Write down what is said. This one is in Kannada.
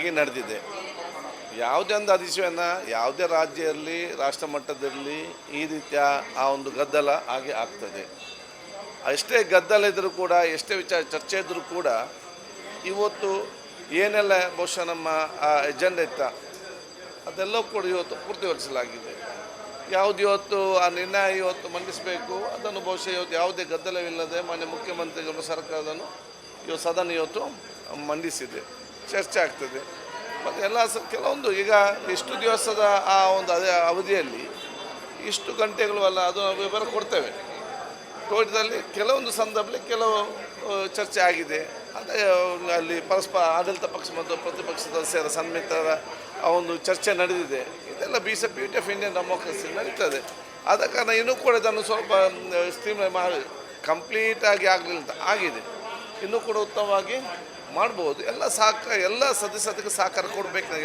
ಚೆನ್ನಾಗಿ ನಡೆದಿದೆ. ಯಾವುದೇ ಒಂದು ಅಧಿವೇಶನ ಯಾವುದೇ ರಾಜ್ಯ ಇರಲಿ, ರಾಷ್ಟ್ರ ಮಟ್ಟದಲ್ಲಿ ಈ ರೀತಿಯ ಆ ಒಂದು ಗದ್ದಲ ಹಾಗೆ ಆಗ್ತದೆ. ಎಷ್ಟೇ ಗದ್ದಲ ಇದ್ದರೂ ಕೂಡ, ಎಷ್ಟೇ ವಿಚಾರ ಚರ್ಚೆ ಇದ್ದರೂ ಕೂಡ ಇವತ್ತು ಏನೆಲ್ಲ ಬಹುಶಃ ನಮ್ಮ, ಆ ಎಜೆಂಡಾ ಇತ್ತ, ಅದೆಲ್ಲವೂ ಕೂಡ ಇವತ್ತು ಪೂರ್ತಿಗೊಳಿಸಲಾಗಿದೆ. ಯಾವುದು ಇವತ್ತು, ಆ ನಿರ್ಣಯ ಇವತ್ತು ಮಂಡಿಸಬೇಕು, ಅದನ್ನು ಬಹುಶಃ ಇವತ್ತು ಯಾವುದೇ ಗದ್ದಲವಿಲ್ಲದೆ ಮಾನ್ಯ ಮುಖ್ಯಮಂತ್ರಿಗಳು ಸರ್ಕಾರದನ್ನು ಇವತ್ತು ಸದನ ಇವತ್ತು ಮಂಡಿಸಿದೆ. ಚರ್ಚೆ ಆಗ್ತದೆ. ಮತ್ತು ಎಲ್ಲ ಸ, ಕೆಲವೊಂದು ಈಗ ಇಷ್ಟು ದಿವಸದ ಆ ಒಂದು ಅದೇ ಅವಧಿಯಲ್ಲಿ ಇಷ್ಟು ಗಂಟೆಗಳು ಅಲ್ಲ, ಅದು ವಿವರ ಕೊಡ್ತೇವೆ. ತೋಟದಲ್ಲಿ ಕೆಲವೊಂದು ಸಂದರ್ಭದಲ್ಲಿ ಕೆಲವು ಚರ್ಚೆ ಆಗಿದೆ. ಅದೇ ಅಲ್ಲಿ ಪರಸ್ಪರ ಆಡಳಿತ ಪಕ್ಷ ಮತ್ತು ಪ್ರತಿಪಕ್ಷ ಸದಸ್ಯರ ಸನ್ಮಿತರ ಆ ಒಂದು ಚರ್ಚೆ ನಡೆದಿದೆ. ಇದೆಲ್ಲ B C P of Indian democracy ನಡೀತದೆ. ಆದ ಕಾರಣ ಇನ್ನೂ ಕೂಡ ಇದನ್ನು ಸ್ವಲ್ಪ ಸ್ಟ್ರೀಮ್ ಮಾಡಿ ಕಂಪ್ಲೀಟಾಗಿ ಆಗಲಿಲ್ಲ ಆಗಿದೆ. ಇನ್ನೂ ಕೂಡ ಉತ್ತಮವಾಗಿ ಮಾಡ್ಬೋದು. ಎಲ್ಲ ಸಹಕಾರ ಎಲ್ಲ ಸದಸ್ಯರಿಗೆ ಸಹಕಾರ ಕೊಡಬೇಕು ನಾನು